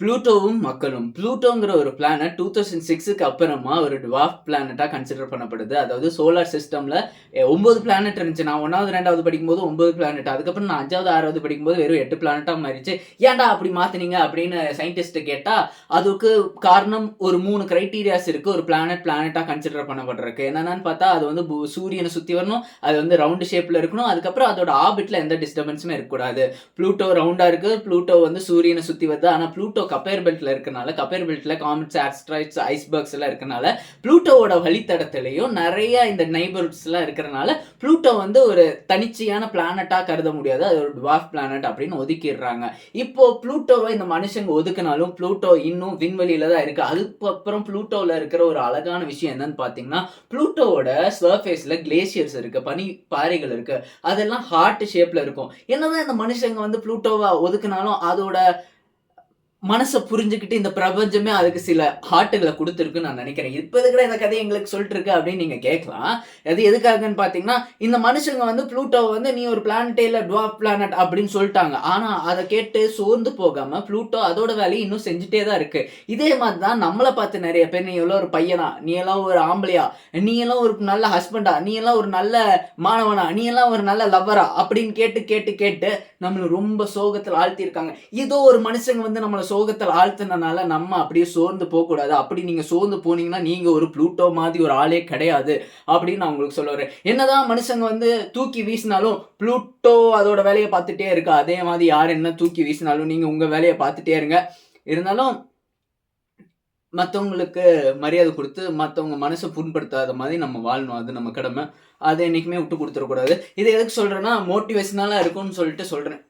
ப்ளூட்டோவும் மக்களும். ப்ளூட்டோங்கிற ஒரு planet two thousand சிக்ஸுக்கு அப்புறமா ஒரு டுவாஃப் பிளானட்டாக கன்சிடர் பண்ணப்படுது. அதாவது சோலார் சிஸ்டமில் ஒம்பது பிளானட் இருந்துச்சு. நான் ஒன்றாவது ரெண்டாவது படிக்கும்போது ஒம்பது பிளானட் அதுக்கப்புறம் நான் அஞ்சாவது ஆறாவது படிக்கும்போது வெறும் எட்டு பிளானட்டாக மாறிச்சு. ஏன்டா அப்படி மாற்றினீங்க அப்படின்னு சயின்டிஸ்ட்டு கேட்டால் அதுக்கு காரணம் ஒரு மூணு க்ரைட்டீரியாஸ் இருக்குது ஒரு பிளானட் பிளானட்டாக கன்சிடர் பண்ணப்படுறதுக்கு என்னென்னு பார்த்தா அது வந்து சூரியனை சுற்றி வரணும். அது வந்து ரவுண்டு ஷேப்பில் இருக்கணும். அதுக்கப்புறம் அதோட ஆபிட்டில் எந்த டிஸ்டர்பன்ஸுமே இருக்கக்கூடாது. ப்ளூட்டோ ரவுண்டாக இருக்குது ப்ளூட்டோ வந்து சூரியனை சுற்றி வருது. ஆனால் ப்ளூட்டோ கப்பேர் பெல்ட்டில் இருக்கனால கப்பேர் பெல்ட்டில் காமெட்ஸ் ஆஸ்ட்ராய்ட்ஸ் ஐஸ்பர்க்ஸ் எல்லாம் இருக்கனால ப்ளூட்டோவோட வழித்தடத்துலையும் நிறைய இந்த நைபர்ஸ்லாம் இருக்கிறனால ப்ளூட்டோ வந்து ஒரு தனிச்சையான பிளானட்டாக கருத முடியாது. அது ஒரு டுவாஃப் பிளானட் அப்படின்னு ஒதுக்கிடுறாங்க. இப்போ ப்ளூட்டோவை இந்த மனுஷங்க ஒதுக்குனாலும் ப்ளூட்டோ இன்னும் விண்வெளியில தான் இருக்கு. அதுக்கப்புறம் ப்ளூட்டோவில் இருக்கிற ஒரு அழகான விஷயம் என்னன்னு பார்த்தீங்கன்னா ப்ளூட்டோவோட சர்ஃபேஸில் கிளேசியர்ஸ் இருக்கு பனி பாறைகள் இருக்கு. அதெல்லாம் ஹார்ட் ஷேப்ல இருக்கும். என்னதான் இந்த மனுஷங்க வந்து ப்ளூட்டோவை ஒதுக்குனாலும் அதோட மனசை புரிஞ்சுக்கிட்டு இந்த பிரபஞ்சமே அதுக்கு சில ஹார்ட்டுகளை கொடுத்துருக்குன்னு நான் நினைக்கிறேன். இப்போ இருக்கிற இந்த கதை எங்களுக்கு சொல்லிட்டு இருக்கு அப்படின்னு நீங்கள் கேட்கலாம். அது எதுக்காகன்னு பார்த்தீங்கன்னா இந்த மனுஷங்க வந்து ப்ளூட்டோவை வந்து நீ ஒரு பிளானட்டே இல்லை டுவாப் பிளானட் அப்படின்னு சொல்லிட்டாங்க. ஆனால் அதை கேட்டு சோர்ந்து போகாமல் ப்ளூட்டோ அதோட வேலையை இன்னும் செஞ்சுட்டே தான் இருக்கு. இதே மாதிரி தான் நம்மளை பார்த்து நிறைய பேர் நீ எவ்வளோ ஒரு பையனா? நீ எல்லாம் ஒரு ஆம்பளையா? நீ எல்லாம் ஒரு நல்ல ஹஸ்பண்டா நீ எல்லாம் ஒரு நல்ல மாணவனா? நீ எல்லாம் ஒரு நல்ல லவ்வரா அப்படின்னு கேட்டு கேட்டு கேட்டு நம்மளை ரொம்ப சோகத்தில் ஆழ்த்தியிருக்காங்க. ஏதோ ஒரு மனுஷங்க வந்து நம்மளை சோகத்தில் ஆழ்த்தினால நம்ம அப்படியே சோர்ந்து போகக்கூடாது. அப்படி நீங்கள் சோர்ந்து போனீங்கன்னா நீங்கள் ஒரு ப்ளூட்டோ மாதிரி ஒரு ஆளே கிடையாது அப்படின்னு நான் உங்களுக்கு சொல்ல வரேன். என்னதான் மனுஷங்க வந்து தூக்கி வீசினாலும் ப்ளூட்டோ அதோட வேலையை பார்த்துட்டே இருக்கு. அதே மாதிரி யார் என்ன தூக்கி வீசினாலும் நீங்கள் உங்கள் வேலையை பார்த்துட்டே இருங்க. இருந்தாலும் மற்றவங்களுக்கு மரியாதை கொடுத்து மற்றவங்க மனசை புண்படுத்தாத மாதிரி நம்ம வாழணும். அது நம்ம கடமை. அதை என்றைக்குமே விட்டு கொடுத்துடக்கூடாது இதை எதுக்கு சொல்கிறேன்னா மோட்டிவேஷனலாக இருக்கும்னு சொல்லிட்டு சொல்கிறேன்